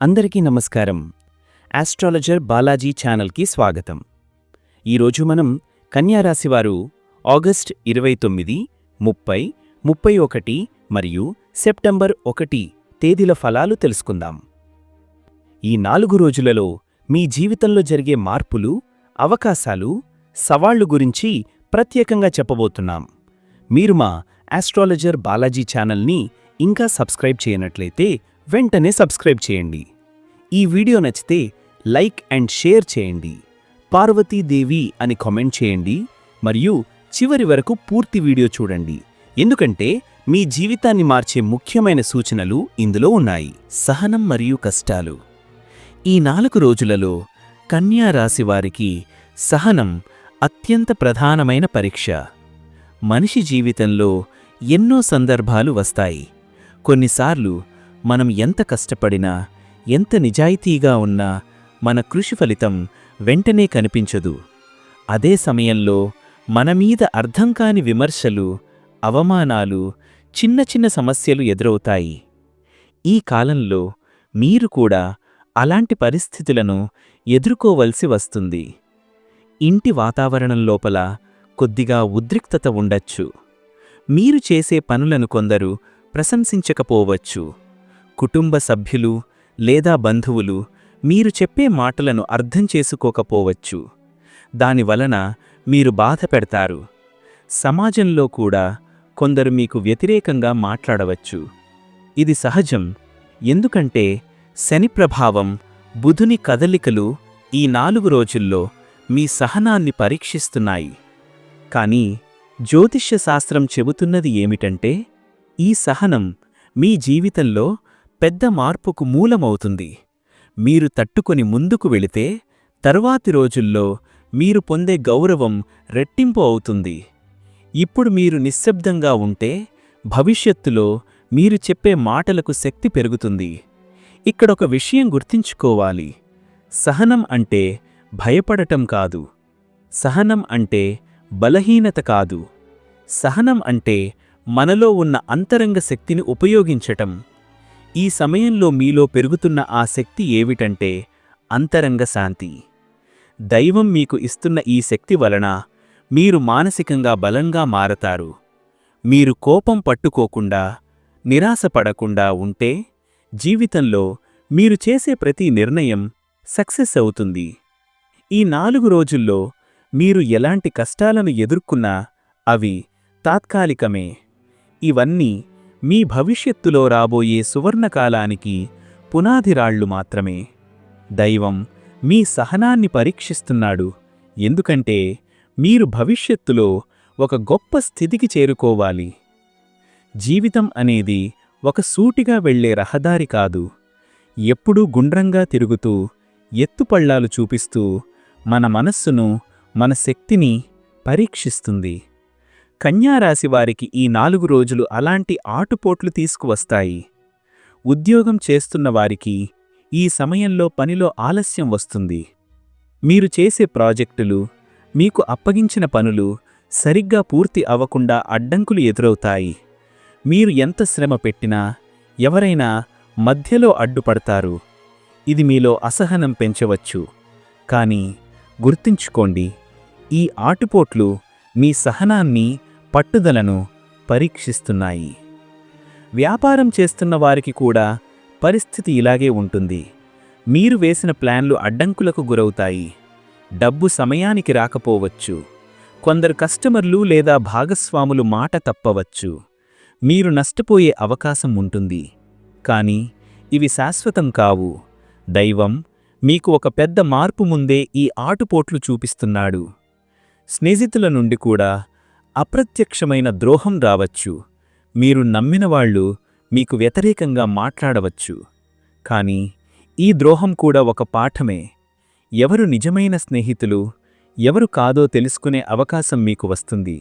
అందరికీ నమస్కారం. ఆస్ట్రాలజర్ బాలాజీ ఛానల్కి స్వాగతం. ఈరోజు మనం కన్యారాశివారు ఆగస్ట్ ఇరవై తొమ్మిది ముప్పై ముప్పై ఒకటి మరియు సెప్టెంబర్ ఒకటి తేదీల ఫలాలు తెలుసుకుందాం. ఈ నాలుగు రోజులలో మీ జీవితంలో జరిగే మార్పులు అవకాశాలు సవాళ్ళు గురించి ప్రత్యేకంగా చెప్పబోతున్నాం. మీరు మా ఆస్ట్రాలజర్ బాలాజీ ఛానల్ని ఇంకా సబ్స్క్రైబ్ చేయనట్లయితే వెంటనే సబ్స్క్రైబ్ చేయండి. ఈ వీడియో నచ్చితే లైక్ అండ్ షేర్ చేయండి. పార్వతీదేవి అని కామెంట్ చేయండి. మరియు చివరి వరకు పూర్తి వీడియో చూడండి. ఎందుకంటే మీ జీవితాన్ని మార్చే ముఖ్యమైన సూచనలు ఇందులో ఉన్నాయి. సహనం మరియు కష్టాలు. ఈ నాలుగు రోజులలో కన్యా రాశి వారికి సహనం అత్యంత ప్రధానమైన పరీక్ష. మనిషి జీవితంలో ఎన్నో సందర్భాలు వస్తాయి. కొన్నిసార్లు మనం ఎంత కష్టపడినా ఎంత నిజాయితీగా ఉన్నా మన కృషి ఫలితం వెంటనే కనిపించదు. అదే సమయంలో మన మీద అర్థం కాని విమర్శలు అవమానాలు చిన్న చిన్న సమస్యలు ఎదురవుతాయి. ఈ కాలంలో మీరు కూడా అలాంటి పరిస్థితులను ఎదుర్కోవలసి వస్తుంది. ఇంటి వాతావరణం లోపల కొద్దిగా ఉద్రిక్తత ఉండొచ్చు. మీరు చేసే పనులను కొందరు ప్రశంసించకపోవచ్చు. కుటుంబ సభ్యులు లేదా బంధువులు మీరు చెప్పే మాటలను అర్థం చేసుకోకపోవచ్చు. దానివలన మీరు బాధ పెడతారు. సమాజంలో కూడా కొందరు మీకు వ్యతిరేకంగా మాట్లాడవచ్చు. ఇది సహజం. ఎందుకంటే శని ప్రభావం బుధుని కదలికలు ఈ నాలుగు రోజుల్లో మీ సహనాన్ని పరీక్షిస్తున్నాయి. కానీ జ్యోతిష్య శాస్త్రం చెబుతున్నది ఏమిటంటే ఈ సహనం మీ జీవితంలో పెద్ద మార్పుకు మూలమవుతుంది. మీరు తట్టుకొని ముందుకు వెళితే తరువాతి రోజుల్లో మీరు పొందే గౌరవం రెట్టింపు అవుతుంది. ఇప్పుడు మీరు నిశ్శబ్దంగా ఉంటే భవిష్యత్తులో మీరు చెప్పే మాటలకు శక్తి పెరుగుతుంది. ఇక్కడొక విషయం గుర్తించుకోవాలి. సహనం అంటే భయపడటం కాదు. సహనం అంటే బలహీనత కాదు. సహనం అంటే మనలో ఉన్న అంతరంగ శక్తిని ఉపయోగించటం. ఈ సమయంలో మీలో పెరుగుతున్న ఆ శక్తి ఏమిటంటే అంతరంగ శాంతి. దైవం మీకు ఇస్తున్న ఈ శక్తి వలన మీరు మానసికంగా బలంగా మారతారు. మీరు కోపం పట్టుకోకుండా నిరాశపడకుండా ఉంటే జీవితంలో మీరు చేసే ప్రతి నిర్ణయం సక్సెస్ అవుతుంది. ఈ నాలుగు రోజుల్లో మీరు ఎలాంటి కష్టాలను ఎదుర్కొన్నా అవి తాత్కాలికమే. ఇవన్నీ మీ భవిష్యత్తులో రాబోయే సువర్ణకాలానికి పునాదిరాళ్ళు మాత్రమే. దైవం మీ సహనాన్ని పరీక్షిస్తున్నాడు. ఎందుకంటే మీరు భవిష్యత్తులో ఒక గొప్ప స్థితికి చేరుకోవాలి. జీవితం అనేది ఒక సూటిగా వెళ్ళే రహదారి కాదు. ఎప్పుడూ గుండ్రంగా తిరుగుతూ ఎత్తుపళ్ళాలు చూపిస్తూ మన మనస్సును మన శక్తిని పరీక్షిస్తుంది. కన్యారాశి వారికి ఈ నాలుగు రోజులు అలాంటి ఆటుపోట్లు తీసుకువస్తాయి. ఉద్యోగం చేస్తున్న వారికి ఈ సమయంలో పనిలో ఆలస్యం వస్తుంది. మీరు చేసే ప్రాజెక్టులు మీకు అప్పగించిన పనులు సరిగ్గా పూర్తి అవ్వకుండా అడ్డంకులు ఎదురవుతాయి. మీరు ఎంత శ్రమ పెట్టినా ఎవరైనా మధ్యలో అడ్డుపడతారు. ఇది మీలో అసహనం పెంచవచ్చు. కానీ గుర్తుంచుకోండి ఈ ఆటుపోట్లు మీ సహనాన్ని పట్టుదలను పరీక్షిస్తున్నాయి. వ్యాపారం చేస్తున్న వారికి కూడా పరిస్థితి ఇలాగే ఉంటుంది. మీరు వేసిన ప్లాన్లు అడ్డంకులకు గురవుతాయి. డబ్బు సమయానికి రాకపోవచ్చు. కొందరు కస్టమర్లు లేదా భాగస్వాములు మాట తప్పవచ్చు. మీరు నష్టపోయే అవకాశం ఉంటుంది. కానీ ఇవి శాశ్వతం కావు. దైవం మీకు ఒక పెద్ద మార్పు ముందే ఈ ఆటుపోట్లు చూపిస్తున్నాడు. స్నేహితుల నుండి కూడా అప్రత్యక్షమైన ద్రోహం రావచ్చు. మీరు నమ్మినవాళ్ళు మీకు వ్యతిరేకంగా మాట్లాడవచ్చు. కాని ఈ ద్రోహం కూడా ఒక పాఠమే. ఎవరు నిజమైన స్నేహితులు ఎవరు కాదో తెలుసుకునే అవకాశం మీకు వస్తుంది.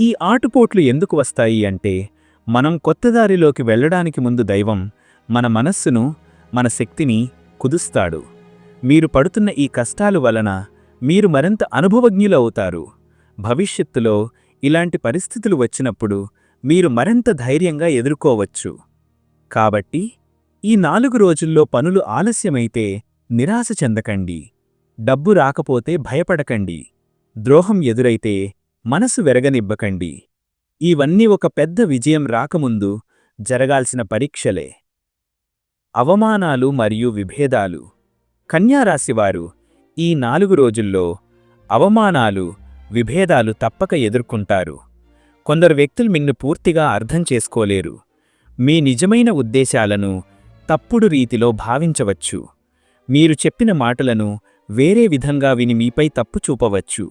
ఈ ఆటుపోట్లు ఎందుకు వస్తాయి అంటే మనం కొత్త దారిలోకి వెళ్ళడానికి ముందు దైవం మన మనస్సును మన శక్తిని కుదుస్తాడు. మీరు పడుతున్న ఈ కష్టాలు వలన మీరు మరింత అనుభవజ్ఞులవుతారు. భవిష్యత్తులో ఇలాంటి పరిస్థితులు వచ్చినప్పుడు మీరు మరింత ధైర్యంగా ఎదుర్కోవచ్చు. కాబట్టి ఈ నాలుగు రోజుల్లో పనులు ఆలస్యమైతే నిరాశ చెందకండి. డబ్బు రాకపోతే భయపడకండి. ద్రోహం ఎదురైతే మనసు వెరగనివ్వకండి. ఇవన్నీ ఒక పెద్ద విజయం రాకముందు జరగాల్సిన పరీక్షలే. అవమానాలు మరియు విభేదాలు. కన్యారాశివారు ఈ నాలుగు రోజుల్లో అవమానాలు విభేదాలు తప్పక ఎదుర్కొంటారు. కొందరు వ్యక్తులు మిన్ను పూర్తిగా అర్థం చేసుకోలేరు. మీ నిజమైన ఉద్దేశాలను తప్పుడు రీతిలో భావించవచ్చు. మీరు చెప్పిన మాటలను వేరే విధంగా విని మీపై తప్పు చూపవచ్చు.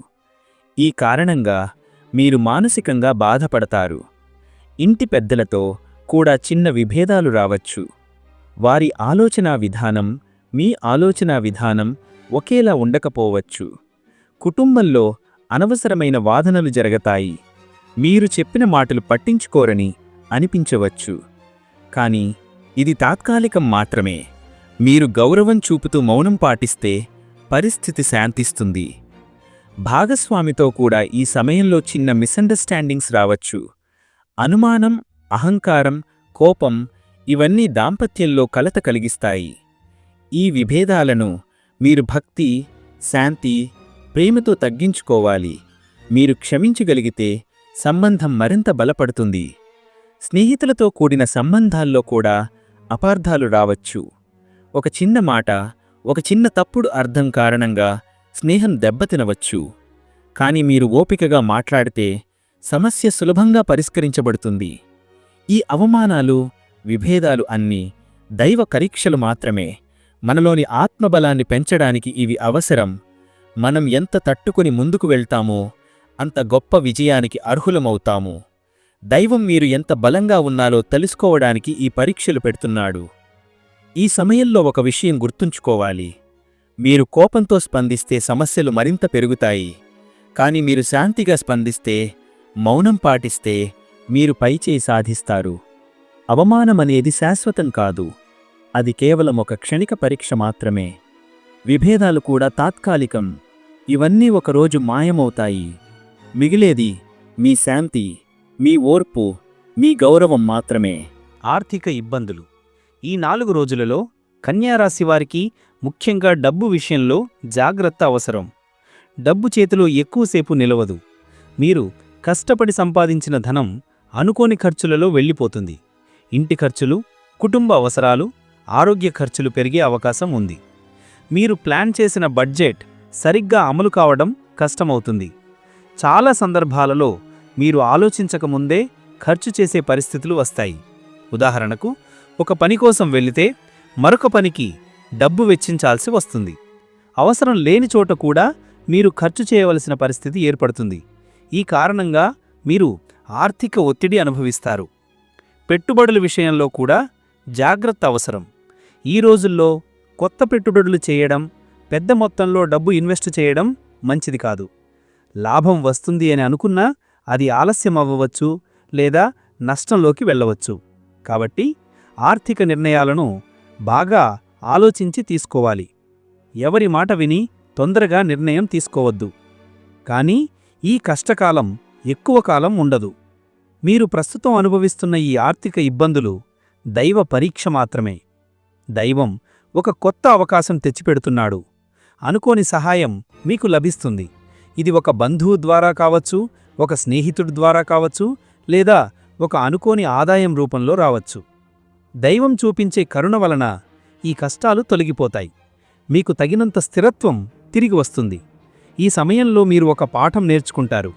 ఈ కారణంగా మీరు మానసికంగా బాధపడతారు. ఇంటి పెద్దలతో కూడా చిన్న విభేదాలు రావచ్చు. వారి ఆలోచనా విధానం మీ ఆలోచనా విధానం ఒకేలా ఉండకపోవచ్చు. కుటుంబంలో అనవసరమైన వాదనలు జరగతాయి. మీరు చెప్పిన మాటలు పట్టించుకోరని అనిపించవచ్చు. కానీ ఇది తాత్కాలికం మాత్రమే. మీరు గౌరవం చూపుతూ మౌనం పాటిస్తే పరిస్థితి శాంతిస్తుంది. భాగస్వామితో కూడా ఈ సమయంలో చిన్న మిస్అండర్స్టాండింగ్స్ రావచ్చు. అనుమానం అహంకారం కోపం ఇవన్నీ దాంపత్యంలో కలత కలిగిస్తాయి. ఈ విభేదాలను మీరు భక్తి శాంతి ప్రేమతో తగ్గించుకోవాలి. మీరు క్షమించగలిగితే సంబంధం మరింత బలపడుతుంది. స్నేహితులతో కూడిన సంబంధాల్లో కూడా అపార్థాలు రావచ్చు. ఒక చిన్న మాట ఒక చిన్న తప్పుడు అర్థం కారణంగా స్నేహం దెబ్బతినవచ్చు. కానీ మీరు ఓపికగా మాట్లాడితే సమస్య సులభంగా పరిష్కరించబడుతుంది. ఈ అవమానాలు విభేదాలు అన్నీ దైవ పరీక్షలు మాత్రమే. మనలోని ఆత్మబలాన్ని పెంచడానికి ఇవి అవసరం. మనం ఎంత తట్టుకుని ముందుకు వెళ్తామో అంత గొప్ప విజయానికి అర్హులమవుతాము. దైవం మీరు ఎంత బలంగా ఉన్నాలో తెలుసుకోవడానికి ఈ పరీక్షలు పెడుతున్నాడు. ఈ సమయంలో ఒక విషయం గుర్తుంచుకోవాలి. మీరు కోపంతో స్పందిస్తే సమస్యలు మరింత పెరుగుతాయి. కానీ మీరు శాంతిగా స్పందిస్తే మౌనం పాటిస్తే మీరు పైచేయి సాధిస్తారు. అవమానమనేది శాశ్వతం కాదు. అది కేవలం ఒక క్షణిక పరీక్ష మాత్రమే. విభేదాలు కూడా తాత్కాలికం. ఇవన్నీ ఒకరోజు మాయమవుతాయి. మిగిలేది మీ శాంతి మీ ఓర్పు మీ గౌరవం మాత్రమే. ఆర్థిక ఇబ్బందులు. ఈ నాలుగు రోజులలో కన్యారాశి వారికి ముఖ్యంగా డబ్బు విషయంలో జాగ్రత్త అవసరం. డబ్బు చేతిలో ఎక్కువసేపు నిలవదు. మీరు కష్టపడి సంపాదించిన ధనం అనుకోని ఖర్చులలో వెళ్ళిపోతుంది. ఇంటి ఖర్చులు కుటుంబ అవసరాలు ఆరోగ్య ఖర్చులు పెరిగే అవకాశం ఉంది. మీరు ప్లాన్ చేసిన బడ్జెట్ సరిగ్గా అమలు కావడం కష్టమవుతుంది. చాలా సందర్భాలలో మీరు ఆలోచించకముందే ఖర్చు చేసే పరిస్థితులు వస్తాయి. ఉదాహరణకు ఒక పని కోసం వెళితే మరొక పనికి డబ్బు వెచ్చించాల్సి వస్తుంది. అవసరం లేని చోట కూడా మీరు ఖర్చు చేయవలసిన పరిస్థితి ఏర్పడుతుంది. ఈ కారణంగా మీరు ఆర్థిక ఒత్తిడి అనుభవిస్తారు. పెట్టుబడుల విషయంలో కూడా జాగ్రత్త అవసరం. ఈ రోజుల్లో కొత్త పెట్టుబడులు చేయడం పెద్ద మొత్తంలో డబ్బు ఇన్వెస్ట్ చేయడం మంచిది కాదు. లాభం వస్తుంది అని అనుకున్నా అది ఆలస్యం అవ్వవచ్చు లేదా నష్టంలోకి వెళ్ళవచ్చు. కాబట్టి ఆర్థిక నిర్ణయాలను బాగా ఆలోచించి తీసుకోవాలి. ఎవరి మాట విని తొందరగా నిర్ణయం తీసుకోవద్దు. కానీ ఈ కష్టకాలం ఎక్కువ కాలం ఉండదు. మీరు ప్రస్తుతం అనుభవిస్తున్న ఈ ఆర్థిక ఇబ్బందులు దైవ పరీక్ష మాత్రమే. దైవం ఒక కొత్త అవకాశం తెచ్చిపెడుతున్నాడు. అనుకోని సహాయం మీకు లభిస్తుంది. ఇది ఒక బంధువు ద్వారా కావచ్చు ఒక స్నేహితుడి ద్వారా కావచ్చు లేదా ఒక అనుకోని ఆదాయం రూపంలో రావచ్చు. దైవం చూపించే కరుణ వలన ఈ కష్టాలు తొలగిపోతాయి. మీకు తగినంత స్థిరత్వం తిరిగి వస్తుంది. ఈ సమయంలో మీరు ఒక పాఠం నేర్చుకుంటారు.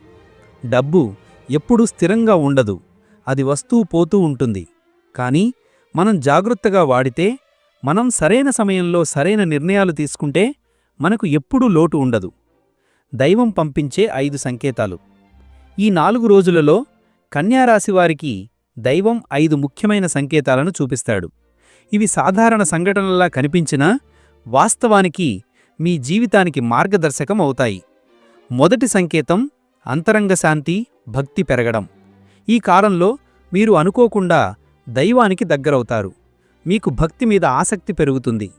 డబ్బు ఎప్పుడూ స్థిరంగా ఉండదు. అది వస్తూ పోతూ ఉంటుంది. కానీ మనం జాగ్రత్తగా వాడితే మనం సరైన సమయంలో సరైన నిర్ణయాలు తీసుకుంటే మనకు ఎప్పుడూ లోటు ఉండదు. దైవం పంపించే ఐదు సంకేతాలు. ఈ నాలుగు రోజులలో కన్యారాశివారికి దైవం ఐదు ముఖ్యమైన సంకేతాలను చూపిస్తాడు. ఇవి సాధారణ సంఘటనలా కనిపించినా వాస్తవానికి మీ జీవితానికి మార్గదర్శకం అవుతాయి. మొదటి సంకేతం అంతరంగ శాంతి భక్తి పెరగడం. ఈ కాలంలో మీరు అనుకోకుండా దైవానికి దగ్గరవుతారు. మీకు భక్తి మీద ఆసక్తి పెరుగుతుంది.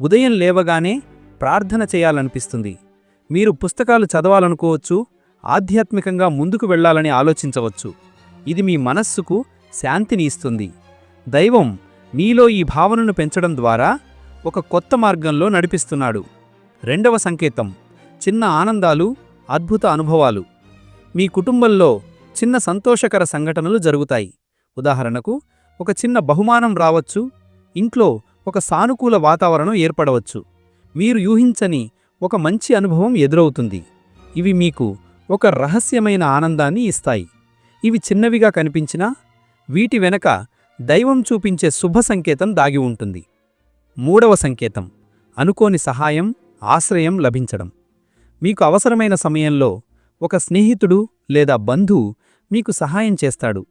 ఉదయం లేవగానే ప్రార్థన చేయాలనిపిస్తుంది. మీరు పుస్తకాలు చదవాలనుకోవచ్చు ఆధ్యాత్మికంగా ముందుకు వెళ్ళాలని ఆలోచించవచ్చు. ఇది మీ మనస్సుకు శాంతిని ఇస్తుంది. దైవం మీలో ఈ భావనను పెంచడం ద్వారా ఒక కొత్త మార్గంలో నడిపిస్తున్నాడు. రెండవ సంకేతం చిన్న ఆనందాలు అద్భుత అనుభవాలు. మీ కుటుంబంలో చిన్న సంతోషకర సంఘటనలు జరుగుతాయి. ఉదాహరణకు ఒక చిన్న బహుమానం రావచ్చు ఇంట్లో ఒక సానుకూల వాతావరణం ఏర్పడవచ్చు. మీరు యూహించని ఒక మంచి అనుభవం ఎదురవుతుంది. ఇవి మీకు ఒక రహస్యమైన ఆనందాన్ని ఇస్తాయి. ఇవి చిన్నవిగా కనిపించినా వీటి వెనక దైవం చూపించే శుభ సంకేతం దాగి ఉంటుంది. మూడవ సంకేతం అనుకోని సహాయం ఆశ్రయం లభించడం. మీకు అవసరమైన సమయంలో ఒక స్నేహితుడు లేదా బంధువు మీకు సహాయం చేస్తాడు.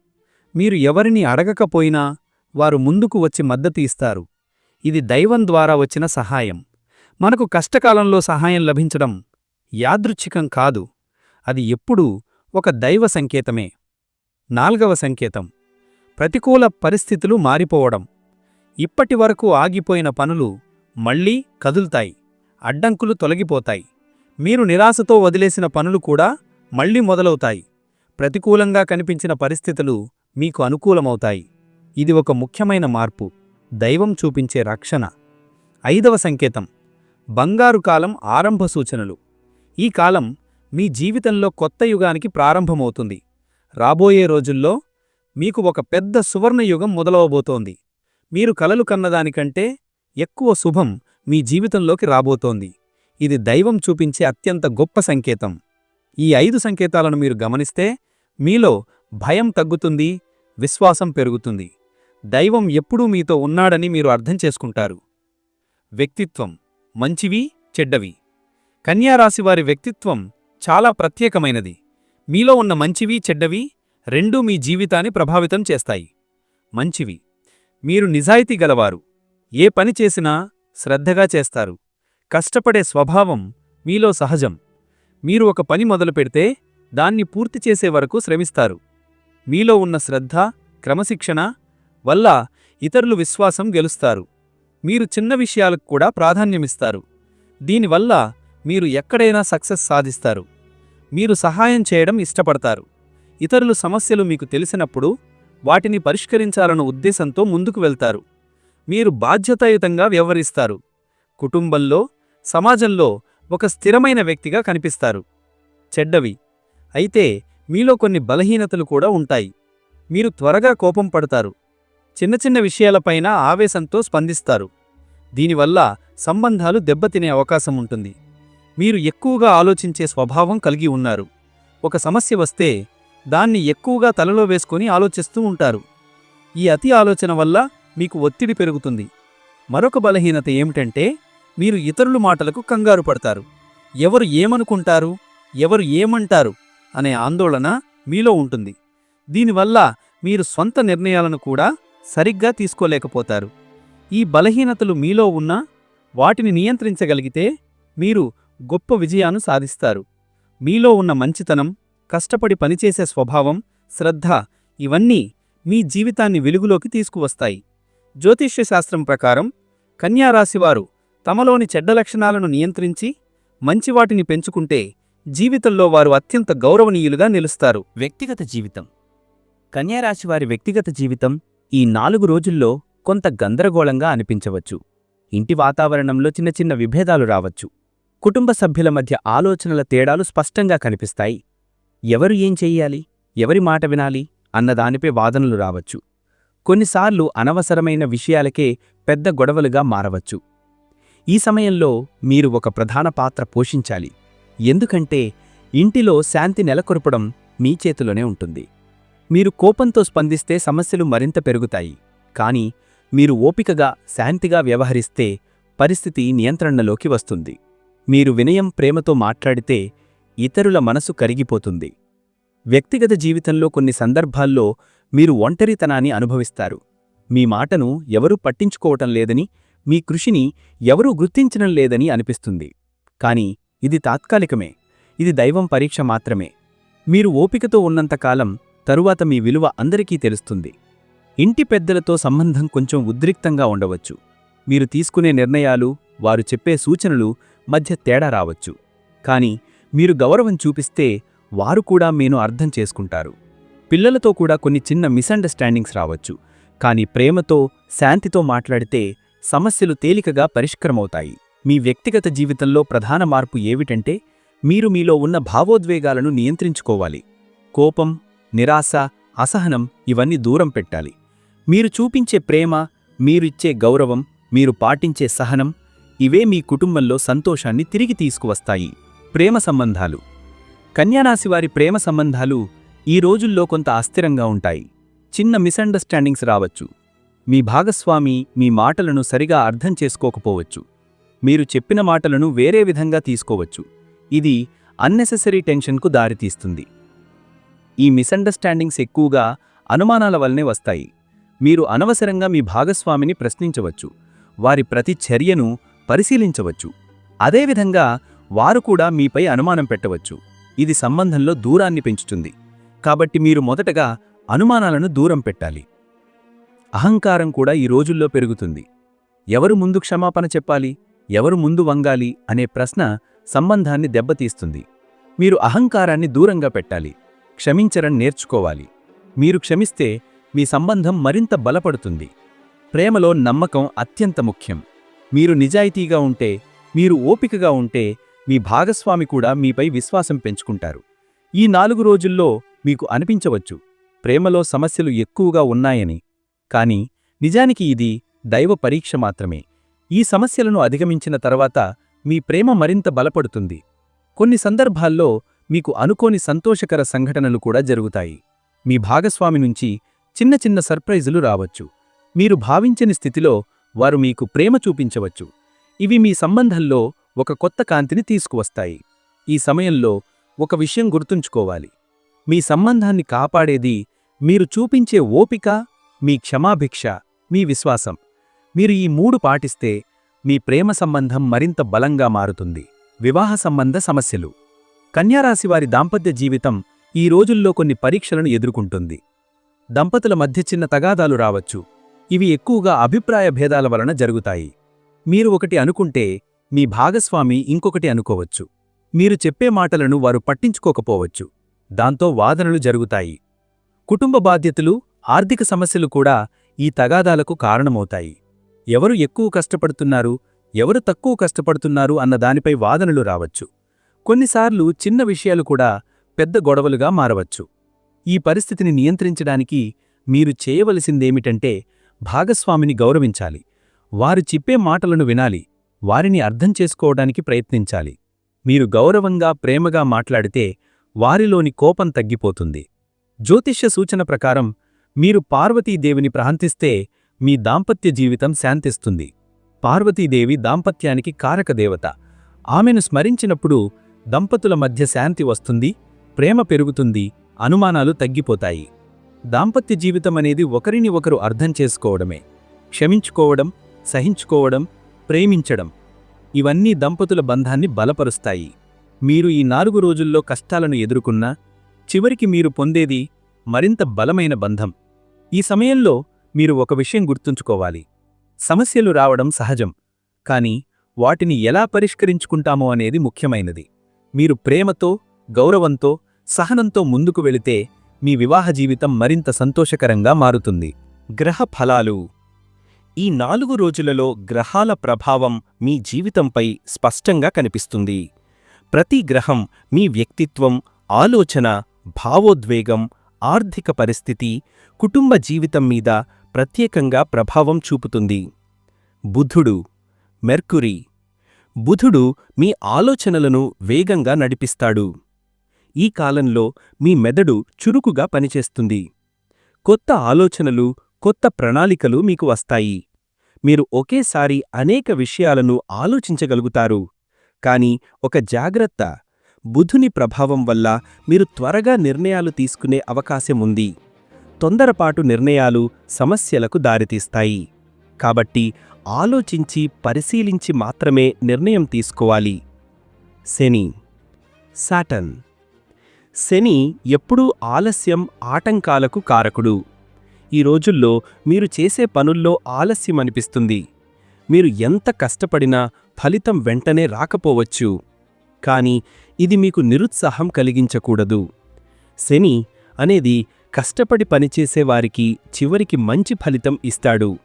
మీరు ఎవరిని అడగకపోయినా వారు ముందుకు వచ్చి మద్దతు ఇస్తారు. ఇది దైవం ద్వారా వచ్చిన సహాయం. మనకు కష్టకాలంలో సహాయం లభించడం యాదృచ్ఛికం కాదు. అది ఎప్పుడూ ఒక దైవ సంకేతమే. నాల్గవ సంకేతం. ప్రతికూల పరిస్థితులు మారిపోవడం. ఇప్పటివరకు ఆగిపోయిన పనులు మళ్ళీ కదులుతాయి. అడ్డంకులు తొలగిపోతాయి. మీరు నిరాశతో వదిలేసిన పనులు కూడా మళ్ళీ మొదలవుతాయి. ప్రతికూలంగా కనిపించిన పరిస్థితులు మీకు అనుకూలమవుతాయి. ఇది ఒక ముఖ్యమైన మార్పు దైవం చూపించే రక్షణ. ఐదవ సంకేతం బంగారు కాలం ఆరంభ సూచనలు. ఈ కాలం మీ జీవితంలో కొత్త యుగానికి ప్రారంభమవుతుంది. రాబోయే రోజుల్లో మీకు ఒక పెద్ద సువర్ణయుగం మొదలవబోతోంది. మీరు కలలు కన్నదానికంటే ఎక్కువ శుభం మీ జీవితంలోకి రాబోతోంది. ఇది దైవం చూపించే అత్యంత గొప్ప సంకేతం. ఈ ఐదు సంకేతాలను మీరు గమనిస్తే మీలో భయం తగ్గుతుంది విశ్వాసం పెరుగుతుంది. దైవం ఎప్పుడూ మీతో ఉన్నాడని మీరు అర్థం చేసుకుంటారు. వ్యక్తిత్వం మంచివి చెడ్డవి. కన్యారాశివారి వ్యక్తిత్వం చాలా ప్రత్యేకమైనది. మీలో ఉన్న మంచివి చెడ్డవి రెండూ మీ జీవితాన్ని ప్రభావితం చేస్తాయి. మంచివి. మీరు నిజాయితీ గలవారు. ఏ పని చేసినా శ్రద్ధగా చేస్తారు. కష్టపడే స్వభావం మీలో సహజం. మీరు ఒక పని మొదలుపెడితే దాన్ని పూర్తి చేసే వరకు శ్రమిస్తారు. మీలో ఉన్న శ్రద్ధ క్రమశిక్షణ వల్ల ఇతరులు విశ్వాసం గెలుస్తారు. మీరు చిన్న విషయాలకు కూడా ప్రాధాన్యమిస్తారు. దీనివల్ల మీరు ఎక్కడైనా సక్సెస్ సాధిస్తారు. మీరు సహాయం చేయడం ఇష్టపడతారు. ఇతరులు సమస్యలు మీకు తెలిసినప్పుడు వాటిని పరిష్కరించాలన్న ఉద్దేశంతో ముందుకు వెళ్తారు. మీరు బాధ్యతాయుతంగా వ్యవహరిస్తారు. కుటుంబంలో సమాజంలో ఒక స్థిరమైన వ్యక్తిగా కనిపిస్తారు. చెడ్డవి. అయితే మీలో కొన్ని బలహీనతలు కూడా ఉంటాయి. మీరు త్వరగా కోపం పడతారు. చిన్న చిన్న విషయాలపైన ఆవేశంతో స్పందిస్తారు. దీనివల్ల సంబంధాలు దెబ్బతినే అవకాశం ఉంటుంది. మీరు ఎక్కువగా ఆలోచించే స్వభావం కలిగి ఉన్నారు. ఒక సమస్య వస్తే దాన్ని ఎక్కువగా తలలో వేసుకొని ఆలోచిస్తూ ఉంటారు. ఈ అతి ఆలోచన వల్ల మీకు ఒత్తిడి పెరుగుతుంది. మరొక బలహీనత ఏమిటంటే మీరు ఇతరుల మాటలకు కంగారు పడతారు. ఎవరు ఏమనుకుంటారు? ఎవరు ఏమంటారు? అనే ఆందోళన మీలో ఉంటుంది. దీనివల్ల మీరు స్వంత నిర్ణయాలను కూడా సరిగ్గా తీసుకోలేకపోతారు. ఈ బలహీనతలు మీలో ఉన్నా వాటిని నియంత్రించగలిగితే మీరు గొప్ప విజయాన్ని సాధిస్తారు. మీలో ఉన్న మంచితనం కష్టపడి పనిచేసే స్వభావం శ్రద్ధ ఇవన్నీ మీ జీవితాన్ని వెలుగులోకి తీసుకువస్తాయి. జ్యోతిష్యశాస్త్రం ప్రకారం కన్యారాశివారు తమలోని చెడ్డ లక్షణాలను నియంత్రించి మంచివాటిని పెంచుకుంటే జీవితంలో వారు అత్యంత గౌరవనీయులుగా నిలుస్తారు. వ్యక్తిగత జీవితం. కన్యారాశివారి వ్యక్తిగత జీవితం ఈ నాలుగు రోజుల్లో కొంత గందరగోళంగా అనిపించవచ్చు. ఇంటి వాతావరణంలో చిన్న చిన్న విభేదాలు రావచ్చు. కుటుంబ సభ్యుల మధ్య ఆలోచనల తేడాలు స్పష్టంగా కనిపిస్తాయి. ఎవరు ఏం చెయ్యాలి? ఎవరి మాట వినాలి? అన్నదానిపై వాదనలు రావచ్చు. కొన్నిసార్లు అనవసరమైన విషయాలకే పెద్ద గొడవలుగా మారవచ్చు. ఈ సమయంలో మీరు ఒక ప్రధాన పాత్ర పోషించాలి. ఎందుకంటే ఇంటిలో శాంతి నెలకొల్పడం మీ చేతిలోనే ఉంటుంది. మీరు కోపంతో స్పందిస్తే సమస్యలు మరింత పెరుగుతాయి. కానీ మీరు ఓపికగా శాంతిగా వ్యవహరిస్తే పరిస్థితి నియంత్రణలోకి వస్తుంది. మీరు వినయం ప్రేమతో మాట్లాడితే ఇతరుల మనసు కరిగిపోతుంది. వ్యక్తిగత జీవితంలో కొన్ని సందర్భాల్లో మీరు ఒంటరితనాన్ని అనుభవిస్తారు. మీ మాటను ఎవరూ పట్టించుకోవటం లేదని మీ కృషిని ఎవరూ గుర్తించడం లేదని అనిపిస్తుంది. కాని ఇది తాత్కాలికమే. ఇది దైవం పరీక్ష మాత్రమే. మీరు ఓపికతో ఉన్నంతకాలం తరువాత మీ విలువ అందరికీ తెలుస్తుంది. ఇంటి పెద్దలతో సంబంధం కొంచెం ఉద్రిక్తంగా ఉండవచ్చు. మీరు తీసుకునే నిర్ణయాలు వారు చెప్పే సూచనలు మధ్య తేడా రావచ్చు. కాని మీరు గౌరవం చూపిస్తే వారు కూడా మీను అర్థం చేసుకుంటారు. పిల్లలతో కూడా కొన్ని చిన్న మిస్అండర్స్టాండింగ్స్ రావచ్చు. కాని ప్రేమతో శాంతితో మాట్లాడితే సమస్యలు తేలికగా పరిష్కరమవుతాయి. మీ వ్యక్తిగత జీవితంలో ప్రధాన మార్పు ఏమిటంటే మీరు మీలో ఉన్న భావోద్వేగాలను నియంత్రించుకోవాలి. కోపం నిరాశ అసహనం ఇవన్నీ దూరం పెట్టాలి. మీరు చూపించే ప్రేమ మీరిచ్చే గౌరవం మీరు పాటించే సహనం ఇవే మీ కుటుంబంలో సంతోషాన్ని తిరిగి తీసుకువస్తాయి. ప్రేమ సంబంధాలు. కన్యారాశివారి ప్రేమ సంబంధాలు ఈ రోజుల్లో కొంత అస్థిరంగా ఉంటాయి. చిన్న మిస్అండర్స్టాండింగ్స్ రావచ్చు. మీ భాగస్వామి మీ మాటలను సరిగా అర్థం చేసుకోకపోవచ్చు. మీరు చెప్పిన మాటలను వేరే విధంగా తీసుకోవచ్చు. ఇది అన్నెసెసరీ టెన్షన్కు దారితీస్తుంది. ఈ మిస్అండర్స్టాండింగ్స్ ఎక్కువగా అనుమానాల వల్లనే వస్తాయి. మీరు అనవసరంగా మీ భాగస్వామిని ప్రశ్నించవచ్చు. వారి ప్రతి చర్యను పరిశీలించవచ్చు. అదేవిధంగా వారు కూడా మీపై అనుమానం పెట్టవచ్చు. ఇది సంబంధంలో దూరాన్ని పెంచుతుంది. కాబట్టి మీరు మొదటగా అనుమానాలను దూరం పెట్టాలి. అహంకారం కూడా ఈ రోజుల్లో పెరుగుతుంది. ఎవరు ముందు క్షమాపణ చెప్పాలి? ఎవరు ముందు వంగాలి? అనే ప్రశ్న సంబంధాన్ని దెబ్బతీస్తుంది. మీరు అహంకారాన్ని దూరంగా పెట్టాలి. క్షమించడం నేర్చుకోవాలి. మీరు క్షమిస్తే మీ సంబంధం మరింత బలపడుతుంది. ప్రేమలో నమ్మకం అత్యంత ముఖ్యం. మీరు నిజాయితీగా ఉంటే మీరు ఓపికగా ఉంటే మీ భాగస్వామి కూడా మీపై విశ్వాసం పెంచుకుంటారు. ఈ నాలుగు రోజుల్లో మీకు అనిపించవచ్చు ప్రేమలో సమస్యలు ఎక్కువగా ఉన్నాయని. కాని నిజానికి ఇది దైవ పరీక్ష మాత్రమే. ఈ సమస్యలను అధిగమించిన తర్వాత మీ ప్రేమ మరింత బలపడుతుంది. కొన్ని సందర్భాల్లో మీకు అనుకోని సంతోషకర సంఘటనలు కూడా జరుగుతాయి. మీ భాగస్వామి నుంచి చిన్న చిన్న సర్ప్రైజులు రావచ్చు. మీరు భావించని స్థితిలో వారు మీకు ప్రేమ చూపించవచ్చు. ఇవి మీ సంబంధంలో ఒక కొత్త కాంతిని తీసుకువస్తాయి. ఈ సమయంలో ఒక విషయం గుర్తుంచుకోవాలి. మీ సంబంధాన్ని కాపాడేది మీరు చూపించే ఓపిక మీ క్షమాభిక్ష మీ విశ్వాసం. మీరు ఈ మూడు పాటిస్తే మీ ప్రేమ సంబంధం మరింత బలంగా మారుతుంది. వివాహ సంబంధ సమస్యలు. కన్యారాశివారి దాంపత్య జీవితం ఈ రోజుల్లో కొన్ని పరీక్షలను ఎదుర్కొంటుంది. దంపతుల మధ్య చిన్న తగాదాలు రావచ్చు. ఇవి ఎక్కువగా అభిప్రాయ భేదాల వలన జరుగుతాయి. మీరు ఒకటి అనుకుంటే మీ భాగస్వామి ఇంకొకటి అనుకోవచ్చు. మీరు చెప్పే మాటలను వారు పట్టించుకోకపోవచ్చు. దాంతో వాదనలు జరుగుతాయి. కుటుంబ బాధ్యతలు ఆర్థిక సమస్యలు కూడా ఈ తగాదాలకు కారణమవుతాయి. ఎవరు ఎక్కువ కష్టపడుతున్నారు ఎవరు తక్కువ కష్టపడుతున్నారు అన్న దానిపై వాదనలు రావచ్చు. కొన్నిసార్లు చిన్న విషయాలు కూడా పెద్ద గొడవలుగా మారవచ్చు. ఈ పరిస్థితిని నియంత్రించడానికి మీరు చేయవలసిందేమిటంటే భాగస్వామిని గౌరవించాలి. వారు చెప్పే మాటలను వినాలి. వారిని అర్థం చేసుకోవడానికి ప్రయత్నించాలి. మీరు గౌరవంగా ప్రేమగా మాట్లాడితే వారిలోని కోపం తగ్గిపోతుంది. జ్యోతిష్య సూచన ప్రకారం మీరు పార్వతీదేవిని ప్రాంతిస్తే మీ దాంపత్య జీవితం శాంతిస్తుంది. పార్వతీదేవి దాంపత్యానికి కారకదేవత ఆమెను స్మరించినప్పుడు దంపతుల మధ్య శాంతి వస్తుంది ప్రేమ పెరుగుతుంది అనుమానాలు తగ్గిపోతాయి. దాంపత్య జీవితం అనేది ఒకరిని ఒకరు అర్థం చేసుకోవడమే క్షమించుకోవడం సహించుకోవడం ప్రేమించడం ఇవన్నీ దంపతుల బంధాన్ని బలపరుస్తాయి. మీరు ఈ నాలుగు రోజుల్లో కష్టాలను ఎదుర్కొన్నా చివరికి మీరు పొందేది మరింత బలమైన బంధం. ఈ సమయంలో మీరు ఒక విషయం గుర్తుంచుకోవాలి. సమస్యలు రావడం సహజం కాని వాటిని ఎలా పరిష్కరించుకుంటామో అనేది ముఖ్యమైనది. మీరు ప్రేమతో గౌరవంతో సహనంతో ముందుకు వెళితే మీ వివాహ జీవితం మరింత సంతోషకరంగా మారుతుంది. గ్రహ ఫలాలు. ఈ నాలుగు రోజులలో గ్రహాల ప్రభావం మీ జీవితంపై స్పష్టంగా కనిపిస్తుంది. ప్రతి గ్రహం మీ వ్యక్తిత్వం ఆలోచన భావోద్వేగం ఆర్థిక పరిస్థితి కుటుంబ జీవితం మీద ప్రత్యేకంగా ప్రభావం చూపుతుంది. బుధుడు మెర్కురీ బుధుడు మీ ఆలోచనలను వేగంగా నడిపిస్తాడు. ఈ కాలంలో మీ మెదడు చురుకుగా పనిచేస్తుంది. కొత్త ఆలోచనలు కొత్త ప్రణాళికలు మీకు వస్తాయి. మీరు ఒకేసారి అనేక విషయాలను ఆలోచించగలుగుతారు. కాని ఒక జాగ్రత్త బుధుని ప్రభావం వల్ల మీరు త్వరగా నిర్ణయాలు తీసుకునే అవకాశం ఉంది. తొందరపాటు నిర్ణయాలు సమస్యలకు దారితీస్తాయి. కాబట్టి ఆలోచించి పరిశీలించి మాత్రమే నిర్ణయం తీసుకోవాలి. శని. సాటన్ శని ఎప్పుడూ ఆలస్యం ఆటంకాలకు కారకుడు. ఈ రోజుల్లో మీరు చేసే పనుల్లో ఆలస్యం అనిపిస్తుంది. మీరు ఎంత కష్టపడినా ఫలితం వెంటనే రాకపోవచ్చు. కానీ ఇది మీకు నిరుత్సాహం కలిగించకూడదు. శని అనేది కష్టపడి పనిచేసే వారికి చివరికి మంచి ఫలితం ఇస్తాడు.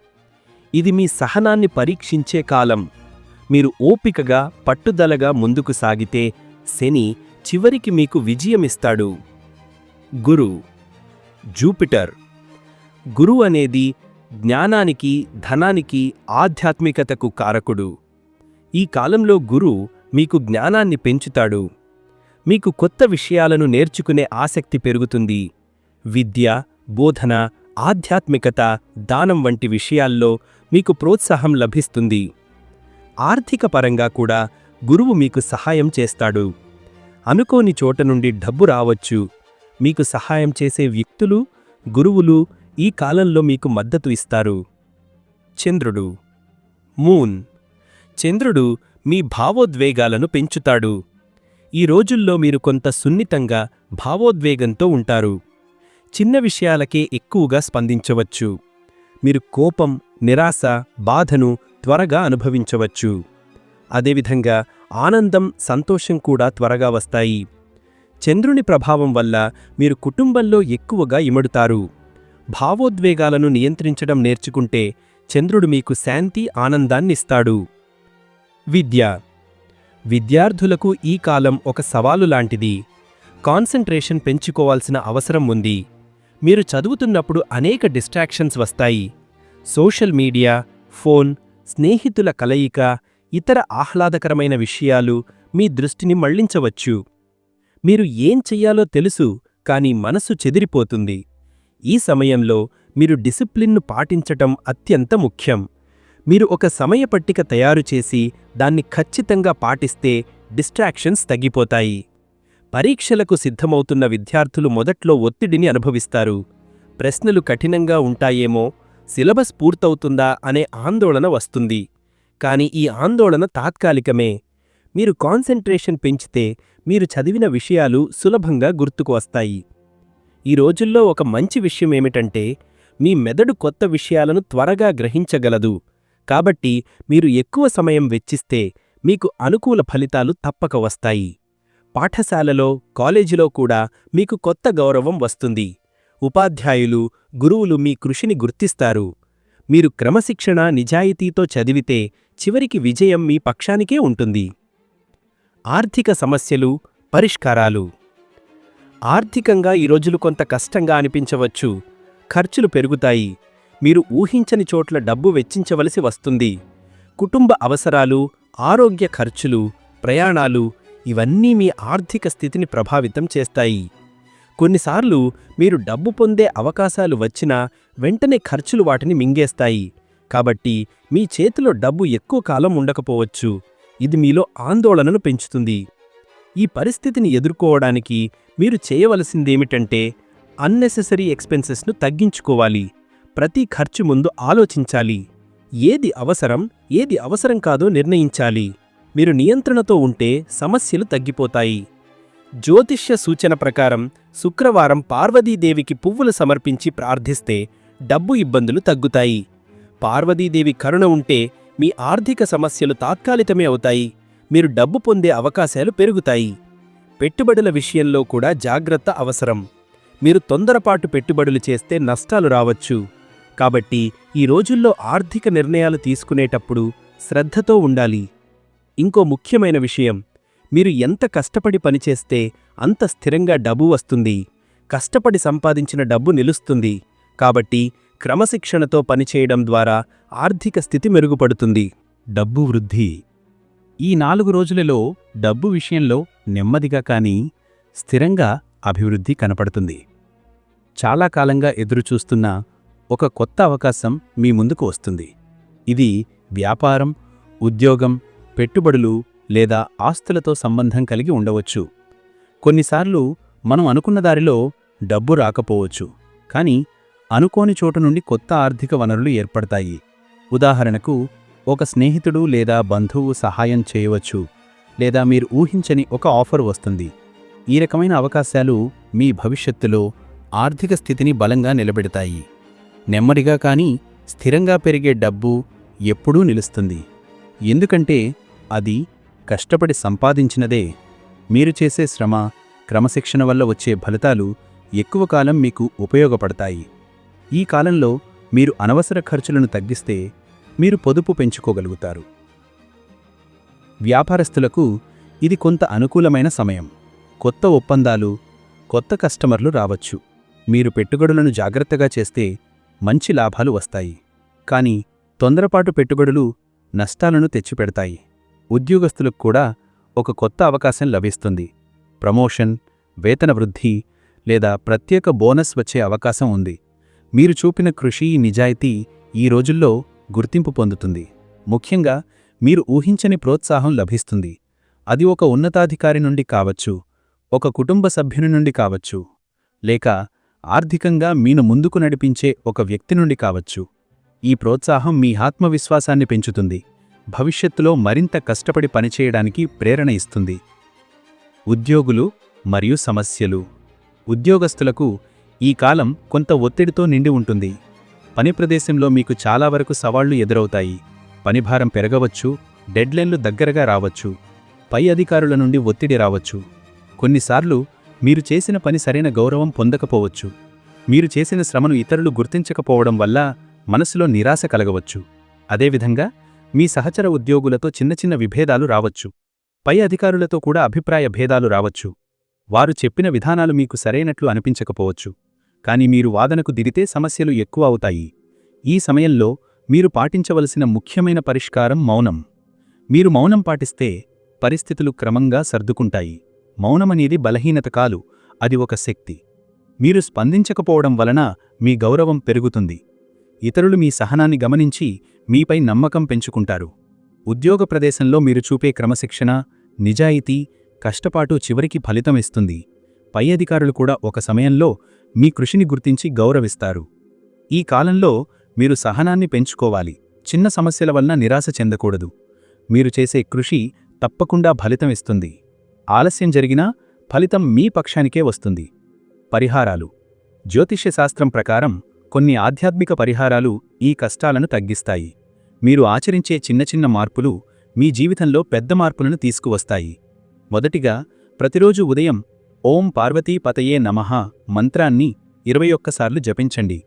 ఇది మీ సహనాన్ని పరీక్షించే కాలం. మీరు ఓపికగా పట్టుదలగా ముందుకు సాగితే శని చివరికి మీకు విజయమిస్తాడు. గురు జూపిటర్ గురు అనేది జ్ఞానానికి ధనానికి ఆధ్యాత్మికతకు కారకుడు. ఈ కాలంలో గురు మీకు జ్ఞానాన్ని పెంచుతాడు. మీకు కొత్త విషయాలను నేర్చుకునే ఆసక్తి పెరుగుతుంది. విద్య బోధన ఆధ్యాత్మికత దానం వంటి విషయాల్లో మీకు ప్రోత్సాహం లభిస్తుంది. ఆర్థిక పరంగా కూడా గురువు మీకు సహాయం చేస్తాడు. అనుకోని చోట నుండి డబ్బు రావచ్చు. మీకు సహాయం చేసే వ్యక్తులు గురువులు ఈ కాలంలో మీకు మద్దతు ఇస్తారు. చంద్రుడు. మూన్. చంద్రుడు మీ భావోద్వేగాలను పెంచుతాడు. ఈ రోజుల్లో మీరు కొంత సున్నితంగా భావోద్వేగంతో ఉంటారు. చిన్న విషయాలకే ఎక్కువగా స్పందించవచ్చు. మీరు కోపం నిరాశ బాధను త్వరగా అనుభవించవచ్చు. అదేవిధంగా ఆనందం సంతోషం కూడా త్వరగా వస్తాయి. చంద్రుని ప్రభావం వల్ల మీరు కుటుంబంలో ఎక్కువగా ఇమడుతారు. భావోద్వేగాలను నియంత్రించడం నేర్చుకుంటే చంద్రుడు మీకు శాంతి ఆనందాన్నిస్తాడు. విద్య. విద్యార్థులకు ఈ కాలం ఒక సవాలు లాంటిది. కాన్సంట్రేషన్ పెంచుకోవాల్సిన అవసరం ఉంది. మీరు చదువుతున్నప్పుడు అనేక డిస్ట్రాక్షన్స్ వస్తాయి. సోషల్ మీడియా ఫోన్ స్నేహితుల కలయిక ఇతర ఆహ్లాదకరమైన విషయాలు మీ దృష్టిని మళ్ళించవచ్చు. మీరు ఏం చెయ్యాలో తెలుసు కానీ మనసు చెదిరిపోతుంది. ఈ సమయంలో మీరు డిసిప్లిన్ను పాటించటం అత్యంత ముఖ్యం. మీరు ఒక సమయ పట్టిక తయారు చేసి దాన్ని ఖచ్చితంగా పాటిస్తే డిస్ట్రాక్షన్స్ తగ్గిపోతాయి. పరీక్షలకు సిద్ధమవుతున్న విద్యార్థులు మొదట్లో ఒత్తిడిని అనుభవిస్తారు. ప్రశ్నలు కఠినంగా ఉంటాయేమో సిలబస్ పూర్తవుతుందా అనే ఆందోళన వస్తుంది. కాని ఈ ఆందోళన తాత్కాలికమే. మీరు కాన్సంట్రేషన్ పెంచితే మీరు చదివిన విషయాలు సులభంగా గుర్తుకు వస్తాయి. ఈ రోజుల్లో ఒక మంచి విషయం ఏమిటంటే మీ మెదడు కొత్త విషయాలను త్వరగా గ్రహించగలదు. కాబట్టి మీరు ఎక్కువ సమయం వెచ్చిస్తే మీకు అనుకూల ఫలితాలు తప్పక వస్తాయి. పాఠశాలలో కాలేజీలో కూడా మీకు కొత్త గౌరవం వస్తుంది. ఉపాధ్యాయులు గురువులు మీ కృషిని గుర్తిస్తారు. మీరు క్రమశిక్షణ నిజాయితీతో చదివితే చివరికి విజయం మీ పక్షానికే ఉంటుంది. ఆర్థిక సమస్యలు పరిష్కారాలు. ఆర్థికంగా ఈ రోజులు కొంత కష్టంగా అనిపించవచ్చు. ఖర్చులు పెరుగుతాయి. మీరు ఊహించని చోట్ల డబ్బు వెచ్చించవలసి వస్తుంది. కుటుంబ అవసరాలు ఆరోగ్య ఖర్చులు ప్రయాణాలు ఇవన్నీ మీ ఆర్థిక స్థితిని ప్రభావితం చేస్తాయి. కొన్నిసార్లు మీరు డబ్బు పొందే అవకాశాలు వచ్చినా వెంటనే ఖర్చులు వాటిని మింగేస్తాయి. కాబట్టి మీ చేతిలో డబ్బు ఎక్కువ కాలం ఉండకపోవచ్చు. ఇది మీలో ఆందోళనను పెంచుతుంది. ఈ పరిస్థితిని ఎదుర్కోవడానికి మీరు చేయవలసిందేమిటంటే అన్నెసెసరీ ఎక్స్పెన్సెస్ను తగ్గించుకోవాలి. ప్రతి ఖర్చు ముందు ఆలోచించాలి. ఏది అవసరం ఏది అవసరం కాదో నిర్ణయించాలి. మీరు నియంత్రణతో ఉంటే సమస్యలు తగ్గిపోతాయి. జ్యోతిష్య సూచన ప్రకారం శుక్రవారం పార్వతీదేవికి పువ్వులు సమర్పించి ప్రార్థిస్తే డబ్బు ఇబ్బందులు తగ్గుతాయి. పార్వతీదేవి కరుణ ఉంటే మీ ఆర్థిక సమస్యలు తాత్కాలికమే అవుతాయి. మీరు డబ్బు పొందే అవకాశాలు పెరుగుతాయి. పెట్టుబడుల విషయంలో కూడా జాగ్రత్త అవసరం. మీరు తొందరపాటు పెట్టుబడులు చేస్తే నష్టాలు రావచ్చు. కాబట్టి ఈ రోజుల్లో ఆర్థిక నిర్ణయాలు తీసుకునేటప్పుడు శ్రద్ధతో ఉండాలి. ఇంకో ముఖ్యమైన విషయం. మీరు ఎంత కష్టపడి పనిచేస్తే అంత స్థిరంగా డబ్బు వస్తుంది. కష్టపడి సంపాదించిన డబ్బు నిలుస్తుంది. కాబట్టి క్రమశిక్షణతో పనిచేయడం ద్వారా ఆర్థిక స్థితి మెరుగుపడుతుంది. డబ్బు వృద్ధి. ఈ నాలుగు రోజులలో డబ్బు విషయంలో నెమ్మదిగా కానీ స్థిరంగా అభివృద్ధి కనపడుతుంది. చాలా కాలంగా ఎదురుచూస్తున్న ఒక కొత్త అవకాశం మీ ముందుకు వస్తుంది. ఇది వ్యాపారం ఉద్యోగం పెట్టుబడులు లేదా ఆస్తులతో సంబంధం కలిగి ఉండవచ్చు. కొన్నిసార్లు మనం అనుకున్న దారిలో డబ్బు రాకపోవచ్చు. కానీ అనుకోని చోటు నుండి కొత్త ఆర్థిక వనరులు ఏర్పడతాయి. ఉదాహరణకు ఒక స్నేహితుడు లేదా బంధువు సహాయం చేయవచ్చు లేదా మీరు ఊహించని ఒక ఆఫర్ వస్తుంది. ఈ రకమైన అవకాశాలు మీ భవిష్యత్తులో ఆర్థిక స్థితిని బలంగా నిలబెడతాయి. నెమ్మదిగా కానీ స్థిరంగా పెరిగే డబ్బు ఎప్పుడూ నిలుస్తుంది. ఎందుకంటే అది కష్టపడి సంపాదించినదే. మీరు చేసే శ్రమ క్రమశిక్షణ వల్ల వచ్చే ఫలితాలు ఎక్కువ కాలం మీకు ఉపయోగపడతాయి. ఈ కాలంలో మీరు అనవసర ఖర్చులను తగ్గిస్తే మీరు పొదుపు పెంచుకోగలుగుతారు. వ్యాపారస్తులకు ఇది కొంత అనుకూలమైన సమయం. కొత్త ఒప్పందాలు కొత్త కస్టమర్లు రావచ్చు. మీరు పెట్టుబడులను జాగ్రత్తగా చేస్తే మంచి లాభాలు వస్తాయి. కానీ తొందరపాటు పెట్టుబడులు నష్టాలను తెచ్చిపెడతాయి. ఉద్యోగస్తులకు కూడా ఒక కొత్త అవకాశం లభిస్తుంది. ప్రమోషన్ వేతన వృద్ధి లేదా ప్రత్యేక బోనస్ వచ్చే అవకాశం ఉంది. మీరు చూపిన కృషి నిజాయితీ ఈ రోజుల్లో గుర్తింపు పొందుతుంది. ముఖ్యంగా మీరు ఊహించని ప్రోత్సాహం లభిస్తుంది. అది ఒక ఉన్నతాధికారి నుండి కావచ్చు ఒక కుటుంబ సభ్యుని నుండి కావచ్చు లేక ఆర్థికంగా మీను ముందుకు నడిపించే ఒక వ్యక్తి నుండి కావచ్చు. ఈ ప్రోత్సాహం మీ ఆత్మవిశ్వాసాన్ని పెంచుతుంది. భవిష్యత్తులో మరింత కష్టపడి పనిచేయడానికి ప్రేరణ ఇస్తుంది. ఉద్యోగులు మరియు సమస్యలు. ఉద్యోగస్తులకు ఈ కాలం కొంత ఒత్తిడితో నిండి ఉంటుంది. పని ప్రదేశంలో మీకు చాలా వరకు సవాళ్ళు ఎదురవుతాయి. పనిభారం పెరగవచ్చు డెడ్లైన్లు దగ్గరగా రావచ్చు పై అధికారుల నుండి ఒత్తిడి రావచ్చు. కొన్నిసార్లు మీరు చేసిన పని సరైన గౌరవం పొందకపోవచ్చు. మీరు చేసిన శ్రమను ఇతరులు గుర్తించకపోవడం వల్ల మనసులో నిరాశ కలగవచ్చు. అదేవిధంగా మీ సహచర ఉద్యోగులతో చిన్న చిన్న విభేదాలు రావచ్చు. పై అధికారులతో కూడా అభిప్రాయ భేదాలు రావచ్చు. వారు చెప్పిన విధానాలు మీకు సరైనట్లు అనిపించకపోవచ్చు. కాని మీరు వాదనకు దిరితే సమస్యలు ఎక్కువ అవుతాయి. ఈ సమయంలో మీరు పాటించవలసిన ముఖ్యమైన పరిష్కారం మౌనం. మీరు మౌనం పాటిస్తే పరిస్థితులు క్రమంగా సర్దుకుంటాయి. మౌనమనేది బలహీనత కాలు అది ఒక శక్తి. మీరు స్పందించకపోవడం వలన మీ గౌరవం పెరుగుతుంది. ఇతరులు మీ సహనాన్ని గమనించి మీపై నమ్మకం పెంచుకుంటారు. ఉద్యోగ ప్రదేశంలో మీరు చూపే క్రమశిక్షణ నిజాయితీ కష్టపాటు చివరికి ఫలితమిస్తుంది పై అధికారులు కూడా ఒక సమయంలో మీ కృషిని గుర్తించి గౌరవిస్తారు. ఈ కాలంలో మీరు సహనాన్ని పెంచుకోవాలి. చిన్న సమస్యల వలన నిరాశ చెందకూడదు. మీరు చేసే కృషి తప్పకుండా ఫలితమిస్తుంది ఆలస్యం జరిగినా ఫలితం మీ పక్షానికే వస్తుంది. పరిహారాలు. జ్యోతిష్యశాస్త్రం ప్రకారం కొన్ని ఆధ్యాత్మిక పరిహారాలు ఈ కష్టాలను తగ్గిస్తాయి. మీరు ఆచరించే చిన్న చిన్న మార్పులు మీ జీవితంలో పెద్ద మార్పులను తీసుకువస్తాయి. మొదటిగా ప్రతిరోజు ఉదయం ఓం పార్వతీ పతయే నమః మంత్రాన్ని ఇరవై ఒక్కసార్లు జపించండి.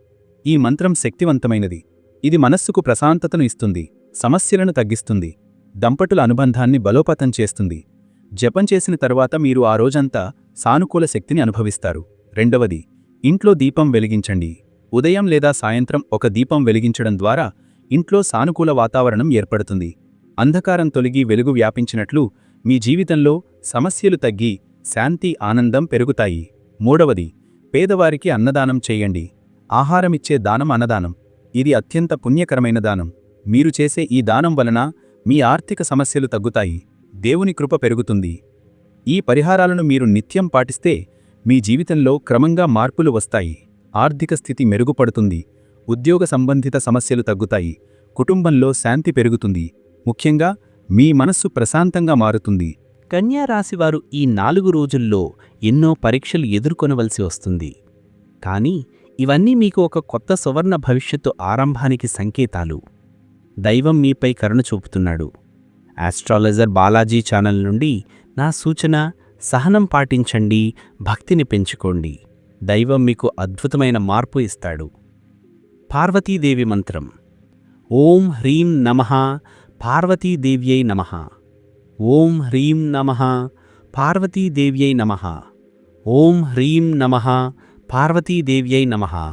ఈ మంత్రం శక్తివంతమైనది. ఇది మనస్సుకు ప్రశాంతతను ఇస్తుంది సమస్యలను తగ్గిస్తుంది దంపతుల అనుబంధాన్ని బలోపతం చేస్తుంది. జపం చేసిన తరువాత మీరు ఆ రోజంతా సానుకూల శక్తిని అనుభవిస్తారు. రెండవది ఇంట్లో దీపం వెలిగించండి. ఉదయం లేదా సాయంత్రం ఒక దీపం వెలిగించడం ద్వారా ఇంట్లో సానుకూల వాతావరణం ఏర్పడుతుంది. అంధకారం తొలగి వెలుగు వ్యాపించినట్లు మీ జీవితంలో సమస్యలు తగ్గి శాంతి ఆనందం పెరుగుతాయి. మూడవది పేదవారికి అన్నదానం చేయండి. ఆహారమిచ్చే దానం అన్నదానం. ఇది అత్యంత పుణ్యకరమైన దానం. మీరు చేసే ఈ దానం వలన మీ ఆర్థిక సమస్యలు తగ్గుతాయి. దేవుని కృప పెరుగుతుంది. ఈ పరిహారాలను మీరు నిత్యం పాటిస్తే మీ జీవితంలో క్రమంగా మార్పులు వస్తాయి. ఆర్థిక స్థితి మెరుగుపడుతుంది. ఉద్యోగ సంబంధిత సమస్యలు తగ్గుతాయి. కుటుంబంలో శాంతి పెరుగుతుంది. ముఖ్యంగా మీ మనస్సు ప్రశాంతంగా మారుతుంది. కన్యా రాశివారు ఈ నాలుగు రోజుల్లో ఎన్నో పరీక్షలు ఎదుర్కొనవలసి వస్తుంది. కానీ ఇవన్నీ మీకు ఒక కొత్త సువర్ణ భవిష్యత్తు ఆరంభానికి సంకేతాలు. దైవం మీపై కరుణ చూపుతున్నాడు. ఆస్ట్రాలజర్ బాలాజీ ఛానల్ నుండి నా సూచన సహనం పాటించండి భక్తిని పెంచుకోండి. దైవం మీకు అద్భుతమైన మార్పు ఇస్తాడు. పార్వతీదేవి మంత్రం. ఓం హ్రీం నమః పార్వతీదేవ్యై నమః. ఓం హ్రీం నమః పార్వతీదేవ్యై నమః. ఓం హ్రీం నమః పార్వతీదేవ్యై నమః.